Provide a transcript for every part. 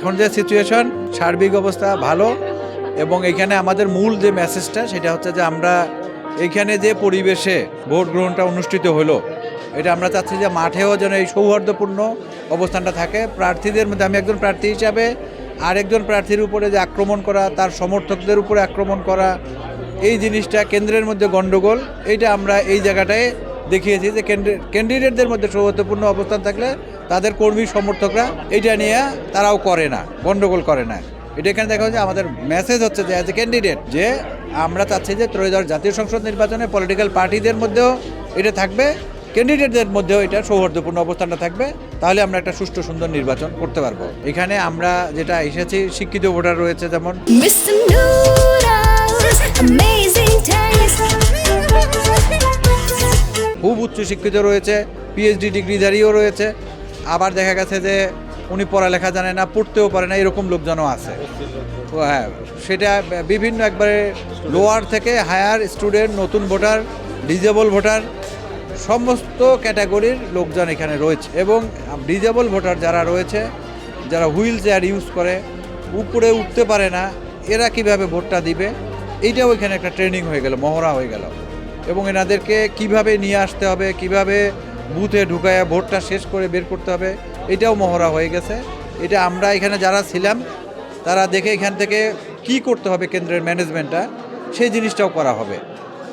এখন যে সিচুয়েশন সার্বিক অবস্থা ভালো এবং এখানে আমাদের মূল যে মেসেজটা সেটা হচ্ছে যে আমরা এইখানে যে পরিবেশে ভোট গ্রহণটা অনুষ্ঠিত হলো, এটা আমরা চাচ্ছি যে মাঠেও যেন এই সৌহার্দ্যপূর্ণ অবস্থানটা থাকে। প্রার্থীদের মধ্যে আমি একজন প্রার্থী হিসাবে আরেকজন প্রার্থীর উপরে যে আক্রমণ করা, তার সমর্থকদের উপরে আক্রমণ করা, এই জিনিসটা কেন্দ্রের মধ্যে গণ্ডগোল এইটা আমরা এই জায়গাটায় দেখিয়েছি যে ক্যান্ডিডেটদের মধ্যে সৌহার্দ্যপূর্ণ অবস্থান থাকলে তাদের কর্মী সমর্থকরা এটা নিয়ে তারাও করে না গণ্ডগোল করে না। এটা এখানে দেখা হচ্ছে আমাদের মেসেজ হচ্ছে যে অ্যাজ এ ক্যান্ডিডেট যে আমরা চাচ্ছি যে ত্রয়োদশ জাতীয় সংসদ নির্বাচনে পলিটিক্যাল পার্টিদের মধ্যেও এটা থাকবে ক্যান্ডিডেটদের মধ্যেও এটা সৌহার্দ্যপূর্ণ অবস্থানটা থাকবে তাহলে আমরা একটা সুষ্ঠু সুন্দর নির্বাচন করতে পারব। এখানে আমরা যেটা এসেছি শিক্ষিত ভোটার রয়েছে যেমন. খুব উচ্চ শিক্ষিত রয়েছে পিএইচডি ডিগ্রিধারীও রয়েছে। আবার দেখা গেছে যে উনি পড়ালেখা জানে না, পড়তেও পারে না, এরকম লোকজনও আছে। হ্যাঁ সেটা বিভিন্ন একবারে লোয়ার থেকে হায়ার স্টুডেন্ট নতুন ভোটার ডিজেবল ভোটার, সমস্ত ক্যাটাগরির লোকজন এখানে রয়েছে এবং ডিজেবল ভোটার যারা রয়েছে, যারা হুইল চেয়ার ইউজ করে, উপরে উঠতে পারে না, এরা কীভাবে ভোটটা দিবে? এইটাও এখানে একটা ট্রেনিং হয়ে গেল, মহড়া হয়ে গেল। এবং এনাদেরকে কীভাবে নিয়ে আসতে হবে, কীভাবে বুথে ঢুকায় ভোটটা শেষ করে বের করতে হবে, এটাও মহড়া হয়ে গেছে। এটা আমরা এখানে যারা ছিলাম, তারা দেখে এখান থেকে কি করতে হবে কেন্দ্রের ম্যানেজমেন্টটা সেই জিনিসটাও করা হবে।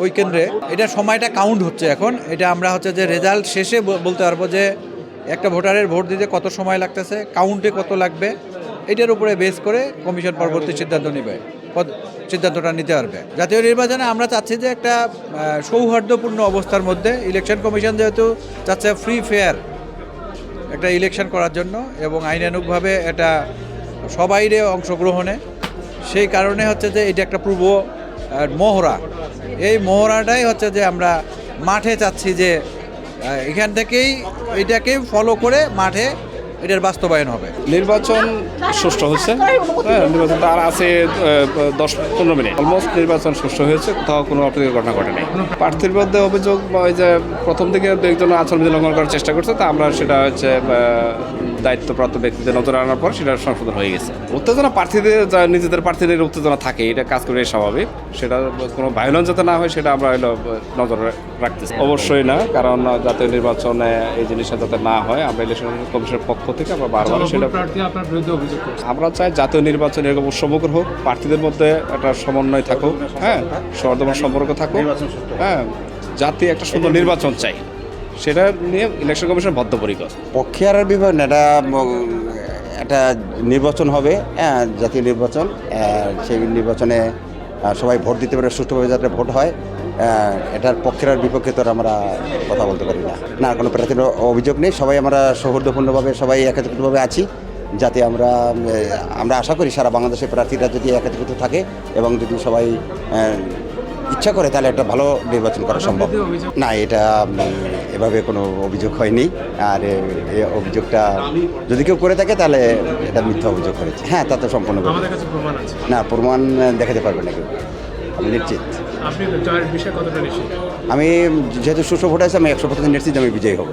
ওই কেন্দ্রে এটা সময়টা কাউন্ট হচ্ছে এখন। এটা আমরা হচ্ছে যে রেজাল্ট শেষে বলতে পারব যে একটা ভোটারের ভোট দিতে কত সময় লাগতেছে কাউন্টে কত লাগবে, এটার উপরে বেস করে কমিশন পরবর্তী সিদ্ধান্ত নেবে। সিদ্ধান্তটা নিতে পারবে। জাতীয় নির্বাচনে আমরা চাচ্ছি যে একটা সৌহার্দ্যপূর্ণ অবস্থার মধ্যে ইলেকশন কমিশন যেহেতু চাচ্ছে ফ্রি ফেয়ার একটা ইলেকশন করার জন্য এবং আইনানুগভাবে এটা সবাইরে অংশগ্রহণে। সেই কারণে হচ্ছে যে এটা একটা পূর্ব মহড়া। এই মহড়াটাই হচ্ছে যে আমরা মাঠে চাচ্ছি যে এখান থেকেই এটাকে ফলো করে মাঠে এটার বাস্তবায়ন হবে। নির্বাচন সুষ্ঠু হচ্ছে হ্যাঁ নির্বাচন তার আছে দশ, পনেরো মিনিট। অলমোস্ট নির্বাচন সুষ্ঠু হয়েছে, কোথাও কোনো অপ্রীতিকর ঘটনা ঘটেনি প্রার্থীর মধ্যে অভিযোগ, ওই যে প্রথম থেকে একজন আচরণ লঙ্ঘন করার চেষ্টা করছে, তা আমরা সেটা হচ্ছে দায়িত্বপ্রাপ্ত ব্যক্তিদের নজরে আনার পর সেটা সংশোধন হয়ে গেছে। উত্তেজনা প্রার্থীদের নিজেদের প্রার্থীদের উত্তেজনা থাকে এটা কাজ করে স্বাভাবিক। সেটা কোনো ভায়োলেন্স যাতে না হয় সেটা আমরা হলো নজর রাখতেছি। অবশ্যই না কারণ জাতীয় নির্বাচনে এই জিনিসটা যাতে না হয় আমরা ইলেকশন কমিশনের পক্ষ থেকে আমরা বারবার সেটা আমরা চাই জাতীয় নির্বাচন এরকম উৎসমুখর হোক প্রার্থীদের মধ্যে একটা সমন্বয় থাকুক হ্যাঁ সর্দমান সম্পর্ক থাকুক। হ্যাঁ জাতি একটা সুন্দর নির্বাচন চাই। সেটা নিয়ে ইলেকশন কমিশন বদ্ধপরিকর। পক্ষে আর বিভাগ এটা একটা নির্বাচন হবে হ্যাঁ জাতীয় নির্বাচন সেই নির্বাচনে সবাই ভোট দিতে পারে, সুষ্ঠুভাবে যাতে ভোট হয় এটার পক্ষের আর বিপক্ষে তো আমরা কথা বলতে পারি না। না কোনো প্রার্থীর অভিযোগ নেই, সবাই আমরা সৌহার্দ্যপূর্ণভাবে, সবাই একত্রিতভাবে আছি, যাতে আমরা আমরা আশা করি সারা বাংলাদেশের প্রার্থীরা যদি একত্রিত থাকে এবং যদি সবাই ইচ্ছা করে তাহলে একটা ভালো নির্বাচন করা সম্ভব। না এটা এভাবে কোনো অভিযোগ হয়নি। আর এই অভিযোগটা যদি কেউ করে থাকে তাহলে এটা মিথ্যা অভিযোগ করেছে হ্যাঁ তা তো সম্পূর্ণ না প্রমাণ দেখাতে পারবে না কেউ। আমি নিশ্চিত। আমি যেহেতু সুস্থ ভোট আছে আমি একশো পার্সেন্ট নিশ্চিত আমি বিজয়ী হব।